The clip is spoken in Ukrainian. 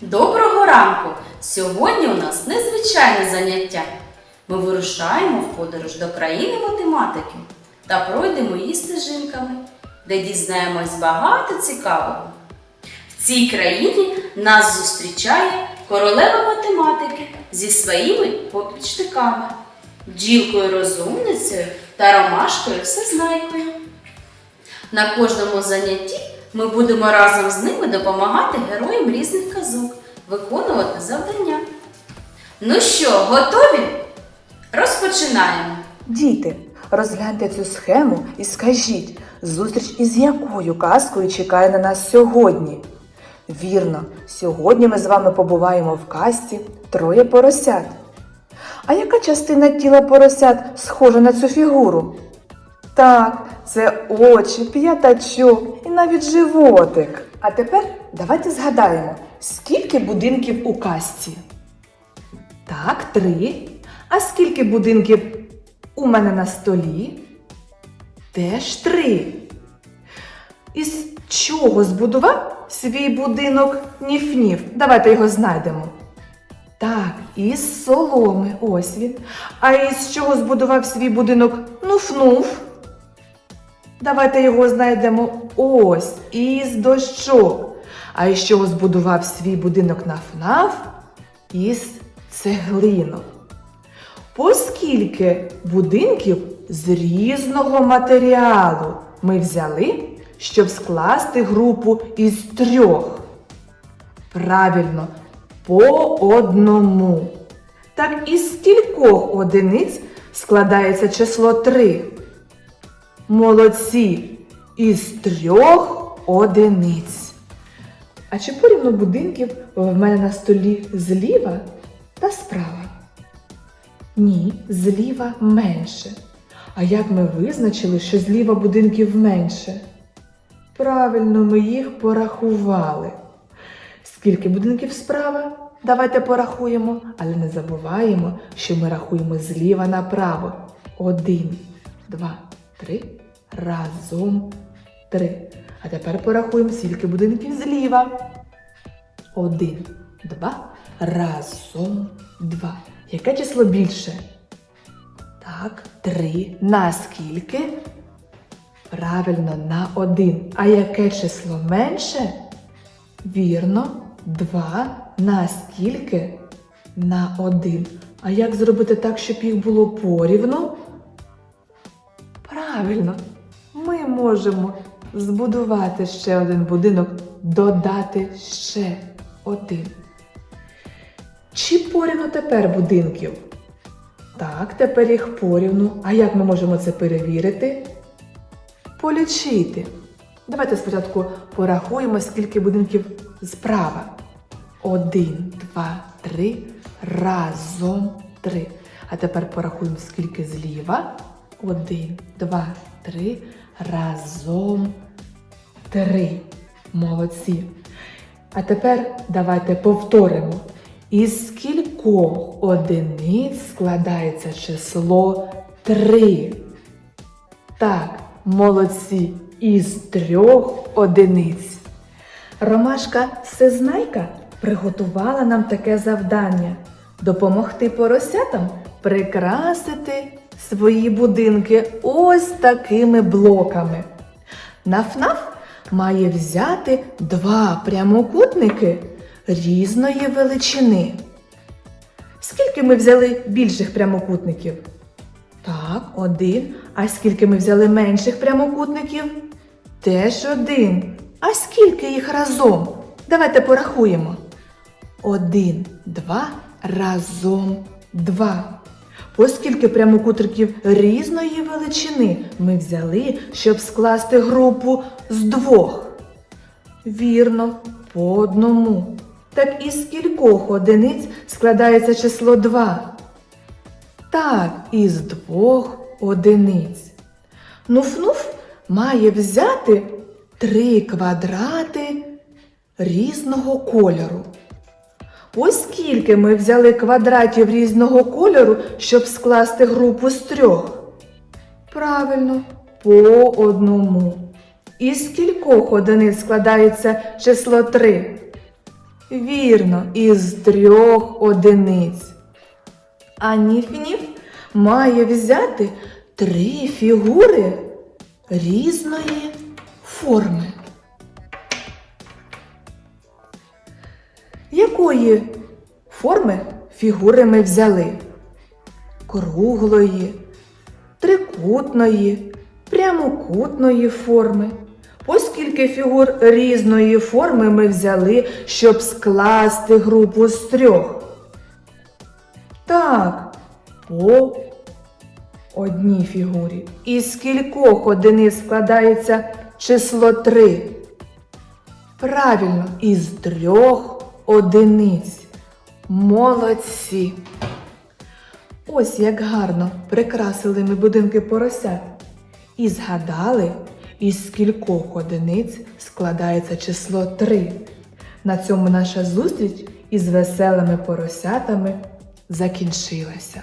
Доброго ранку! Сьогодні у нас незвичайне заняття. Ми вирушаємо в подорож до країни математики та пройдемо її стежинками, де дізнаємось багато цікавого. В цій країні нас зустрічає королева математики зі своїми поплічниками, бджілкою розумницею та ромашкою всезнайкою. На кожному занятті ми будемо разом з ними допомагати героям різних казок, виконувати завдання. Ну що, готові? Розпочинаємо. Діти, розгляньте цю схему і скажіть, зустріч із якою казкою чекає на нас сьогодні? Вірно, сьогодні ми з вами побуваємо в казці троє поросят. А яка частина тіла поросят схожа на цю фігуру? Так, це очі, п'ятачок і навіть животик. А тепер давайте згадаємо, скільки будинків у казці? Так, три. А скільки будинків у мене на столі? Теж три. Із чого збудував свій будинок Ніф-Ніф? Давайте його знайдемо. Так, із соломи, ось він. А із чого збудував свій будинок Нуф-Нуф? Давайте його знайдемо ось із дощок. А із чого збудував свій будинок Наф-Наф? Із цеглинок. Поскільки будинків з різного матеріалу ми взяли, щоб скласти групу із трьох? Правильно, по одному. Так із кількох одиниць складається число 3. Молодці! Із трьох одиниць. А чи порівну будинків в мене на столі зліва та справа? Ні, зліва менше. А як ми визначили, що зліва будинків менше? Правильно, ми їх порахували. Скільки будинків справа? Давайте порахуємо, але не забуваємо, що ми рахуємо зліва направо. Один, два, три. Разом три. А тепер порахуємо, скільки будинків зліва. Один, два, разом два. Яке число більше? Так, три. На скільки? Правильно, на один. А яке число менше? Вірно, два. На скільки? На один. А як зробити так, щоб їх було порівну? Правильно, ми можемо збудувати ще один будинок, додати ще один. Чи порівну тепер будинків? Так, тепер їх порівну. А як ми можемо це перевірити? Полічити. Давайте спочатку порахуємо, скільки будинків справа. Один, два, три. Разом три. А тепер порахуємо, скільки зліва. Один, два, три. Разом три. Молодці. А тепер давайте повторимо. Із скількох одиниць складається число 3? Так, молодці, із трьох одиниць. Ромашка Всезнайка приготувала нам таке завдання допомогти поросятам прикрасити свої будинки ось такими блоками. Наф-наф має взяти два прямокутники різної величини. Скільки ми взяли більших прямокутників? Так, один. А скільки ми взяли менших прямокутників? Теж один. А скільки їх разом? Давайте порахуємо. Один, два, разом два. Оскільки прямокутників різної величини ми взяли, щоб скласти групу з двох. Вірно, по одному. Так із кількох одиниць складається число 2. Так, із двох одиниць. Нуф-нуф має взяти три квадрати різного кольору. Ось скільки ми взяли квадратів різного кольору, щоб скласти групу з трьох. Правильно, по одному. Із кількох одиниць складається число 3? Вірно, із трьох одиниць. А ніф-ніф має взяти три фігури різної форми. Якої форми фігури ми взяли? Круглої, трикутної, прямокутної форми. Оскільки фігур різної форми ми взяли, щоб скласти групу з трьох. Так, по одній фігурі. Із скількох одиниць складається число три? Правильно, із трьох одиниць. Молодці. Ось як гарно прикрасили ми будинки поросят. І згадали, із скількох одиниць складається число 3. На цьому наша зустріч із веселими поросятами закінчилася.